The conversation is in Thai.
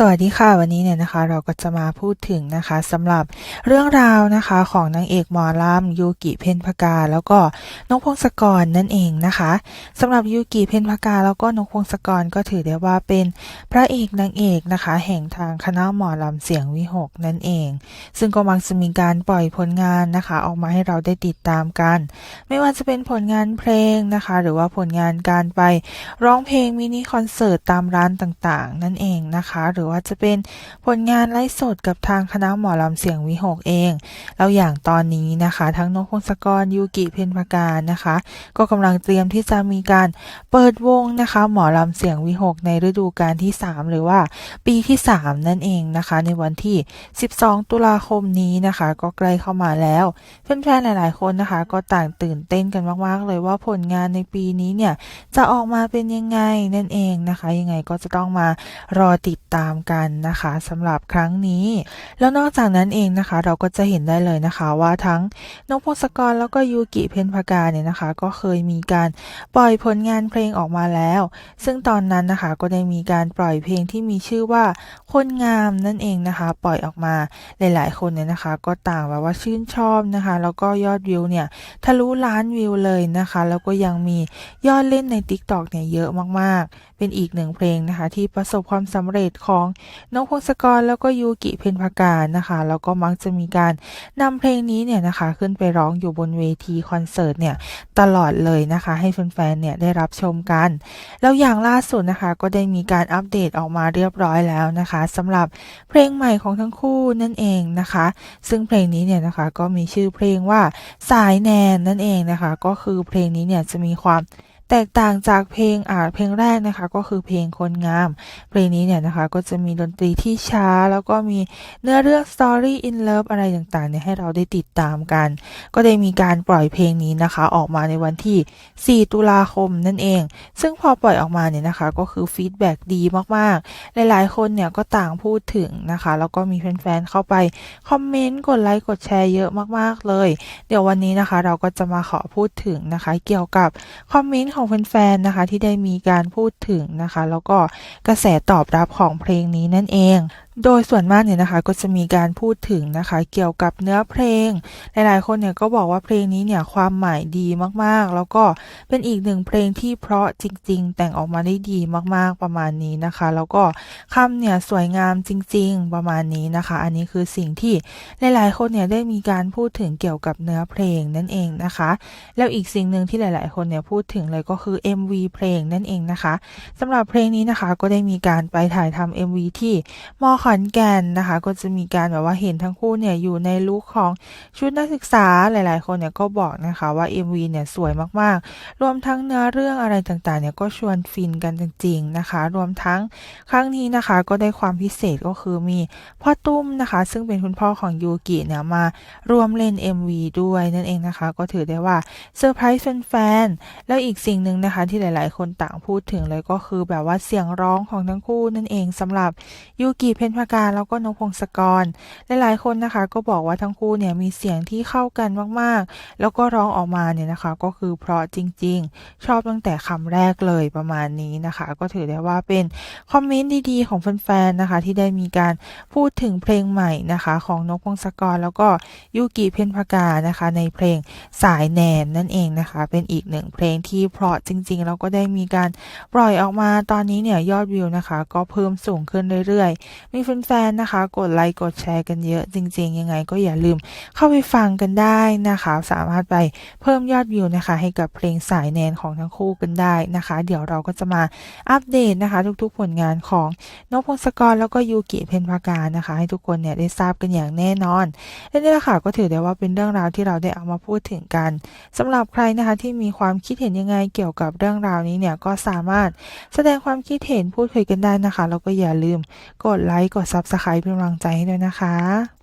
สวัสดีค่ะวันนี้เนี่ยนะคะเราก็จะมาพูดถึงนะคะสำหรับเรื่องราวนะคะของนางเอกหมอลำยูกิเพนพกา แล้วก็นกพงศกรนั่นเองนะคะสำหรับยูกิเพนพกา แล้วก็นกพงศกรก็ถือได้ว่าเป็นพระเอกนางเอกนะคะ แห่งทางคณะหมอลำเสียงวิหกนั่นเอง ซึ่งก็มักจะมีการปล่อยผลงานนะคะ ออกมาให้เราได้ติดตามกัน ไม่ว่าจะเป็นผลงานเพลงนะคะ หรือว่าผลงานการไปร้องเพลงมินิคอนเสิร์ตตามร้านต่างๆ นั่นเองนะคะหรือว่าจะเป็นผลงานไลฟ์สดกับทางคณะหมอลำเสียงวิหกเอง แล้วอย่างตอนนี้นะคะ ทั้งนกพงศกรยูกิเพนพการนะคะ ก็กำลังเตรียมที่จะมีการเปิดวงนะคะ หมอลำเสียงวิหกในฤดูกาลที่ 3 หรือว่าปีที่ 3 นั่นเองนะคะ ในวันที่ 12 ตุลาคมนี้นะคะ ก็ใกล้เข้ามาแล้วแฟนๆหลาย ๆ คนนะคะ ก็ต่างตื่นเต้นกันมากๆ เลยว่าผลงานในปีนี้เนี่ยจะออกมาเป็นยังไงนั่นเองนะคะ ยังไงก็จะต้องมารอติดตามกันนะคะสำหรับครั้งนี้ แล้วนอกจากนั้นเองนะคะ เราก็จะเห็นได้เลยนะคะว่าทั้งนกพงศกรแล้วก็ยูกิเพนพากาเนี่ยนะคะ ก็เคยมีการปล่อยผลงานเพลงออกมาแล้ว ซึ่งตอนนั้นนะคะก็ได้มีการปล่อยเพลงที่มีชื่อว่าคนงามนั่นเองนะคะ ปล่อยออกมาหลาย ๆ คนเนี่ยนะคะ ก็ต่างแบบว่าชื่นชอบนะคะ แล้วก็ยอดวิวเนี่ยทะลุล้านวิวเลยนะคะ แล้วก็ยังมียอดเล่นใน TikTok เนี่ยเยอะมาก ๆ เป็นอีกหนึ่งเพลงนะคะ ที่ประสบความสำเร็จของนกพงศกรแล้วก็ยูกิเพนพาการนะคะแล้วก็มักจะมีการนำเพลงนี้เนี่ยนะคะขึ้นไปร้องอยู่บนเวทีคอนเสิร์ตเนี่ยตลอดเลยนะคะให้แฟนๆเนี่ยได้รับชมกัน แล้วอย่างล่าสุดนะคะก็ได้มีการอัปเดตออกมาเรียบร้อยแล้วนะคะสำหรับเพลงใหม่ของทั้งคู่นั่นเองนะคะ ซึ่งเพลงนี้เนี่ยนะคะก็มีชื่อเพลงว่าสายแนนนั่นเองนะคะ ก็คือเพลงนี้เนี่ยจะมีความ แตกต่างจากเพลงอ่าเพลงแรกนะคะ ก็คือเพลงคนงาม เพลงนี้เนี่ยนะคะก็จะมีดนตรีที่ช้า แล้วก็มีเนื้อเรื่อง Story in Love อะไรต่างๆเนี่ยให้เราได้ติดตามกัน ก็ได้มีการปล่อยเพลงนี้นะคะ ออกมาในวันที่ 4 ตุลาคมนั่นเอง ซึ่งพอปล่อยออกมาเนี่ยนะคะ ก็คือฟีดแบ็ดีมากๆ หลายๆ คนเนี่ยก็ต่างพูดถึงนะคะ แล้วก็มีแฟนๆเข้าไปคอมเมนต์กดไลค์กดแชร์เยอะมากๆเลย เดี๋ยววันนี้นะคะ เราก็จะมาขอพูดถึงนะคะ เกี่ยวกับคอมเมนต์ของแฟนๆนะคะที่ได้มีการพูดถึงนะคะ แล้วก็กระแสตอบรับของเพลงนี้นั่นเอง โดยส่วนมากเนี่ยนะคะก็จะมีการพูดถึงนะคะเกี่ยวกับเนื้อเพลง หลายๆคนเนี่ยก็บอกว่าเพลงนี้เนี่ยความหมายดีมากๆ แล้วก็เป็นอีกหนึ่งเพลงที่เพราะจริง ๆ แต่งออกมาได้ดีมากๆประมาณนี้นะคะ แล้วก็คำเนี่ยสวยงามจริง ๆ ประมาณนี้นะคะ อันนี้คือสิ่งที่หลายๆ คนเนี่ยได้มีการพูดถึงเกี่ยวกับเนื้อเพลงนั่นเองนะคะ แล้วอีกสิ่งหนึ่งที่หลาย ๆ คนเนี่ยพูดถึงเลยก็คือ MV เพลงนั่นเองนะคะสำหรับเพลงนี้นะคะก็ได้มีการไปถ่ายทำ MV ที่มอขอนแก่นนะคะ ก็จะมีการแบบว่าเห็นทั้งคู่เนี่ยอยู่ในลุคของชุดนักศึกษาหลายๆ คนเนี่ยก็บอกนะคะว่า MV เนี่ยสวยมากๆ รวมทั้งเนื้อเรื่องอะไรต่างๆเนี่ยก็ชวนฟินกันจริง ๆนะคะ รวมทั้งครั้งนี้นะคะก็ได้ความพิเศษก็คือมีพ่อตุ้มนะคะ ซึ่งเป็นคุณพ่อของยูกิเนี่ยมาร่วมเล่น MV ด้วยนั่นเองนะคะ ก็ถือได้ว่าเซอร์ไพรส์แฟนๆแล้วอีกสิ่งหนึ่งนะคะที่หลายๆ คนต่างพูดถึงเลยก็คือแบบว่าเสียงร้องของทั้งคู่นั่นเองสำหรับยูกิเพนพากาแล้วก็นกพงศกร หลายๆคนนะคะ ก็บอกว่าทั้งคู่เนี่ยมีเสียงที่เข้ากันมากๆ แล้วก็ร้องออกมาเนี่ยนะคะ ก็คือเพราะจริง ๆ ชอบตั้งแต่คำแรกเลยประมาณนี้นะคะ ก็ถือได้ว่าเป็นคอมเมนต์ดีๆ ของแฟนๆนะคะ ที่ได้มีการพูดถึงเพลงใหม่นะคะ ของนกพงศกร แล้วก็ยูกิเพนพากานะคะ ในเพลงสายแนนนั่นเองนะคะ เป็นอีกหนึ่งเพลงที่เพราะจริง ๆ แล้วก็ได้มีการปล่อยออกมาตอนนี้เนี่ยยอดวิวนะคะ ก็เพิ่มสูงขึ้นเรื่อยๆ มีแแฟนๆนะคะ กดไลค์กดแชร์กันเยอะ จริง ๆ ยังไงก็อย่าลืมเข้าไปฟังกันได้นะคะ สามารถไปเพิ่มยอดวิวนะคะ ให้กับเพลงสายแนนของทั้งคู่กันได้นะคะ เดี๋ยวเราก็จะมาอัปเดตนะคะ ทุกๆผลงานของนกพงศกรแล้วก็ยูกิเพนพาการนะคะ ให้ทุกคนเนี่ยได้ทราบกันอย่างแน่นอนและนี่แหละค่ะก็ถือได้ว่าเป็นเรื่องราวที่เราได้เอามาพูดถึงกันสำหรับใครนะคะที่มีความคิดเห็นยังไงเกี่ยวกับเรื่องราวนี้เนี่ยก็สามารถแสดงความคิดเห็นพูดคุยกันได้นะคะแล้วก็อย่าลืมกดไลค์กดซับสไครป์เป็นกำลังใจให้ด้วยนะคะ